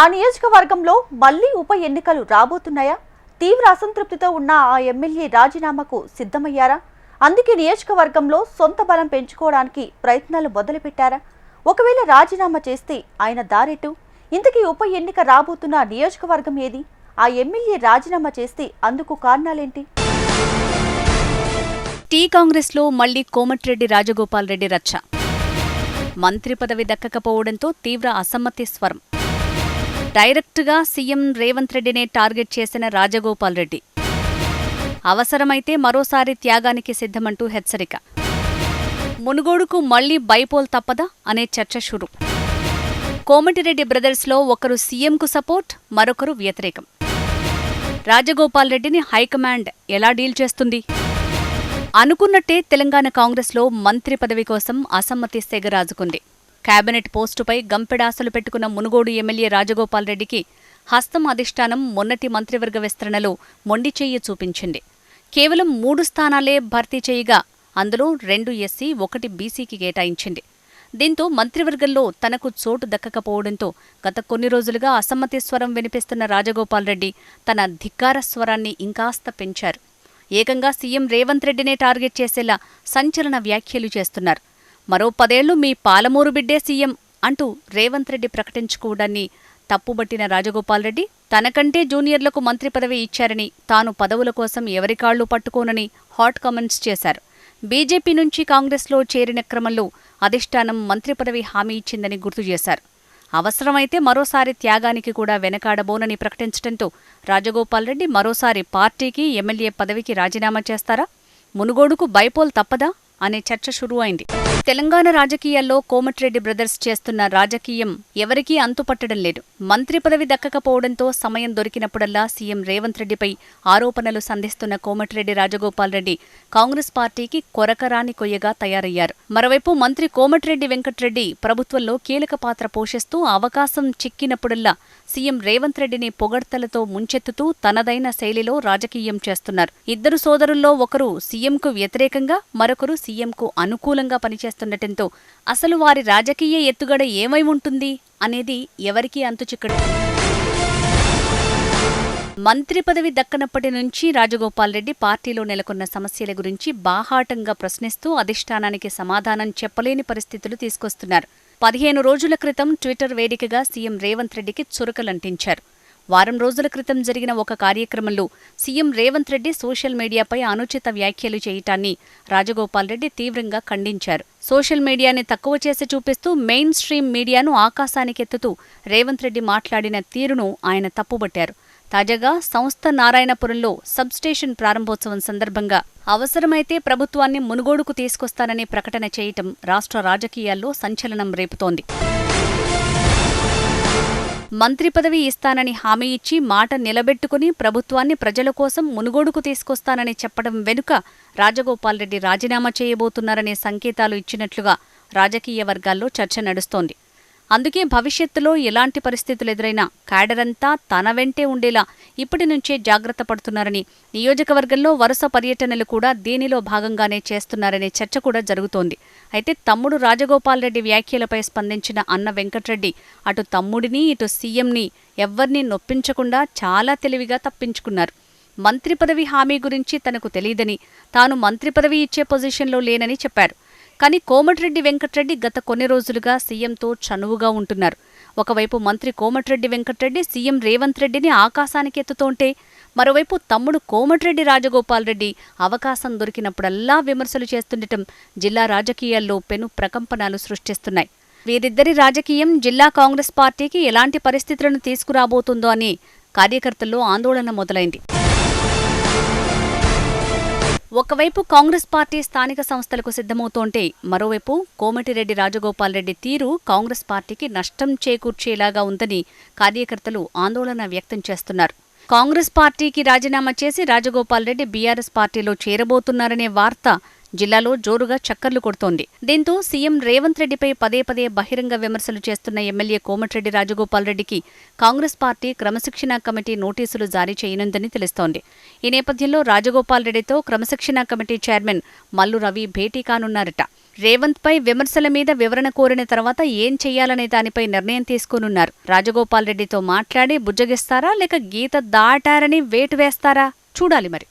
ఆ నియోజకవర్గంలో మళ్ళీ ఉప ఎన్నికలు రాబోతున్నాయా? తీవ్ర అసంతృప్తితో ఉన్న ఆ ఎమ్మెల్యే రాజీనామాకు సిద్ధమయ్యారా? అందుకే నియోజకవర్గంలో సొంత బలం పెంచుకోవడానికి ప్రయత్నాలు మొదలుపెట్టారా? ఒకవేళ రాజీనామా చేస్తే ఆయన దారెటు? ఇంతకీ ఉప ఎన్నిక రాబోతున్న నియోజకవర్గం ఏది? ఆ ఎమ్మెల్యే రాజీనామా చేస్తే అందుకు కారణాలేంటి? టీ కాంగ్రెస్లో మళ్ళీ కోమటిరెడ్డి రాజగోపాల్ రెడ్డి రచ్చ. మంత్రి పదవి దక్కకపోవడంతో తీవ్ర అసమ్మతి స్వరం. డైరెక్ట్గా సీఎం రేవంత్ రెడ్డినే టార్గెట్ చేసిన రాజగోపాల్ రెడ్డి. అవసరమైతే మరోసారి త్యాగానికి సిద్ధమంటూ హెచ్చరిక. మునుగోడుకు మళ్ళీ బైపోల్ తప్పదా అనే చర్చ షురు. కోమటిరెడ్డి బ్రదర్స్లో ఒకరు సీఎంకు సపోర్ట్ మరొకరు వ్యతిరేకం. రాజగోపాల్ రెడ్డిని హైకమాండ్ ఎలా డీల్ చేస్తుంది? అనుకున్నట్టే తెలంగాణ కాంగ్రెస్లో మంత్రి పదవి కోసం అసమ్మతి సెగరాజుకుంది కేబినెట్ పోస్టుపై గంపెడాసలు పెట్టుకున్న మునుగోడు ఎమ్మెల్యే రాజగోపాల్ రెడ్డికి హస్తం అధిష్టానం మొన్నటి మంత్రివర్గ విస్తరణలో మొండి చెయ్యి చూపించింది. కేవలం మూడు స్థానాలే భర్తీ చేయగా అందులో రెండు ఎస్సీ ఒకటి బీసీకి కేటాయించింది. దీంతో మంత్రివర్గంలో తనకు చోటు దక్కకపోవడంతో గత కొన్ని రోజులుగా అసమ్మతి స్వరం వినిపిస్తున్న రాజగోపాల్ రెడ్డి తన ధిక్కార స్వరాన్ని ఇంకాస్త పెంచారు. ఏకంగా సీఎం రేవంత్ రెడ్డినే టార్గెట్ చేసేలా సంచలన వ్యాఖ్యలు చేస్తున్నారు. మరో పదేళ్ళు మీ పాలమూరు బిడ్డే సీఎం అంటూ రేవంత్ రెడ్డి ప్రకటించుకోవడాన్ని తప్పుబట్టిన రాజగోపాల్ రెడ్డి తనకంటే జూనియర్లకు మంత్రి పదవి ఇచ్చారని తాను పదవుల కోసం ఎవరికాళ్ళు పట్టుకోనని హాట్ కామెంట్స్ చేశారు. బీజేపీ నుంచి కాంగ్రెస్లో చేరిన క్రమంలో అధిష్టానం మంత్రి పదవి హామీ ఇచ్చిందని గుర్తు చేశారు. అవసరమైతే మరోసారి త్యాగానికి కూడా వెనకాడబోనని ప్రకటించడంతో రాజగోపాల్ రెడ్డి మరోసారి పార్టీకి ఎమ్మెల్యే పదవికి రాజీనామా చేస్తారా? మునుగోడుకు బైపోల్ తప్పదా? అనే చర్చ షురూ అయింది తెలంగాణ రాజకీయాల్లో కోమటిరెడ్డి బ్రదర్స్ చేస్తున్న రాజకీయం ఎవరికీ అంతుపట్టడం లేదు. మంత్రి పదవి దక్కకపోవడంతో సమయం దొరికినప్పుడల్లా సీఎం రేవంత్ రెడ్డిపై ఆరోపణలు సంధిస్తున్న కోమటిరెడ్డి రాజగోపాల్ రెడ్డి కాంగ్రెస్ పార్టీకి కొరకరాని కొయ్యగా తయారయ్యారు. మరోవైపు మంత్రి కోమటిరెడ్డి వెంకట్రెడ్డి ప్రభుత్వంలో కీలక పాత్ర పోషిస్తూ అవకాశం చిక్కినప్పుడల్లా సీఎం రేవంత్ రెడ్డిని పొగడ్తలతో ముంచెత్తుతూ తనదైన శైలిలో రాజకీయం చేస్తున్నారు. ఇద్దరు సోదరుల్లో ఒకరు సీఎంకు వ్యతిరేకంగా మరొకరు సీఎంకు అనుకూలంగా పనిచేస్తుండటంతో అసలు వారి రాజకీయ ఎత్తుగడ ఏమై ఉంటుంది అనేది ఎవరికీ అంతుచిక్కడు మంత్రి పదవి దక్కనప్పటి నుంచి రాజగోపాల్ రెడ్డి పార్టీలో నెలకొన్న సమస్యల గురించి బాహాటంగా ప్రశ్నిస్తూ అధిష్టానానికి సమాధానం చెప్పలేని పరిస్థితులు తీసుకొస్తున్నారు. పదిహేను రోజుల క్రితం ట్విట్టర్ వేదికగా సీఎం రేవంత్ రెడ్డికి చురకలంటించారు. వారం రోజుల క్రితం జరిగిన ఒక కార్యక్రమంలో సీఎం రేవంత్ రెడ్డి సోషల్ మీడియాపై అనుచిత వ్యాఖ్యలు చేయటాన్ని రాజగోపాల్ రెడ్డి తీవ్రంగా ఖండించారు. సోషల్ మీడియాని తక్కువ చేసి చూపిస్తూ మెయిన్ స్ట్రీమ్ మీడియాను ఆకాశానికెత్తుతూ రేవంత్ రెడ్డి మాట్లాడిన తీరును ఆయన తప్పుబట్టారు. తాజాగా సంస్థ నారాయణపురంలో సబ్స్టేషన్ ప్రారంభోత్సవం సందర్భంగా అవసరమైతే ప్రభుత్వాన్ని మునుగోడుకు తీసుకొస్తాననే ప్రకటన చేయటం రాష్ట్ర రాజకీయాల్లో సంచలనం రేపుతోంది. మంత్రి పదవి ఇస్తానని హామీ ఇచ్చి మాట నిలబెట్టుకుని ప్రభుత్వాన్ని ప్రజల కోసం మునుగోడుకు తీసుకొస్తానని చెప్పడం వెనుక రాజగోపాల్ రెడ్డి రాజీనామా చేయబోతున్నారనే సంకేతాలు ఇచ్చినట్లుగా రాజకీయ వర్గాల్లో చర్చ నడుస్తోంది. అందుకే భవిష్యత్తులో ఎలాంటి పరిస్థితులు ఎదురైనా క్యాడరంతా తన వెంటే ఉండేలా ఇప్పటి నుంచే జాగ్రత్త పడుతున్నారని నియోజకవర్గంలో వరుస పర్యటనలు కూడా దీనిలో భాగంగానే చేస్తున్నారనే చర్చ కూడా జరుగుతోంది. అయితే తమ్ముడు రాజగోపాల్ రెడ్డి వ్యాఖ్యలపై స్పందించిన అన్న వెంకట్రెడ్డి అటు తమ్ముడిని ఇటు సీఎంని ఎవ్వరినీ నొప్పించకుండా చాలా తెలివిగా తప్పించుకున్నారు. మంత్రి పదవి హామీ గురించి తనకు తెలియదని తాను మంత్రి పదవి ఇచ్చే పొజిషన్లో లేనని చెప్పారు. కానీ కోమటిరెడ్డి వెంకట్రెడ్డి గత కొన్ని రోజులుగా సీఎంతో చనువుగా ఉంటున్నారు. ఒకవైపు మంత్రి కోమటిరెడ్డి వెంకటరెడ్డి సీఎం రేవంత్ రెడ్డిని ఆకాశానికి ఎత్తుతోంటే మరోవైపు తమ్ముడు కోమటిరెడ్డి రాజగోపాల్ రెడ్డి అవకాశం దొరికినప్పుడల్లా విమర్శలు చేస్తుండటం జిల్లా రాజకీయాల్లో పెను ప్రకంపనలు సృష్టిస్తున్నాయి. వీరిద్దరి రాజకీయం జిల్లా కాంగ్రెస్ పార్టీకి ఎలాంటి పరిస్థితులను తీసుకురాబోతుందో అని కార్యకర్తల్లో ఆందోళన మొదలైంది. ఒకవైపు కాంగ్రెస్ పార్టీ స్థానిక సంస్థలకు సిద్ధమవుతోంటే మరోవైపు కోమటిరెడ్డి రాజగోపాల్ రెడ్డి తీరు కాంగ్రెస్ పార్టీకి నష్టం చేకూర్చేలాగా ఉందని కార్యకర్తలు ఆందోళన వ్యక్తం చేస్తున్నారు. కాంగ్రెస్ పార్టీకి రాజీనామా చేసి రాజగోపాల్ రెడ్డి బీఆర్ఎస్ పార్టీలో చేరబోతున్నారనే వార్త జిల్లాలో జోరుగా చక్కర్లు కొడుతోంది. దీంతో సీఎం రేవంత్ రెడ్డిపై పదే పదే బహిరంగ విమర్శలు చేస్తున్న ఎమ్మెల్యే కోమటిరెడ్డి రాజగోపాల్ రెడ్డికి కాంగ్రెస్ పార్టీ క్రమశిక్షణా కమిటీ నోటీసులు జారీ చేయనుందని తెలుస్తోంది. ఈ నేపథ్యంలో రాజగోపాల్ రెడ్డితో క్రమశిక్షణా కమిటీ చైర్మన్ మల్లు రవి భేటీ కానున్నారట. రేవంత్ పై విమర్శల మీద వివరణ కోరిన తర్వాత ఏం చేయాలనే దానిపై నిర్ణయం తీసుకోనున్నారు. రాజగోపాల్ రెడ్డితో మాట్లాడి బుజ్జగిస్తారా లేక గీత దాటారని వేటు వేస్తారా? చూడాలి మరి.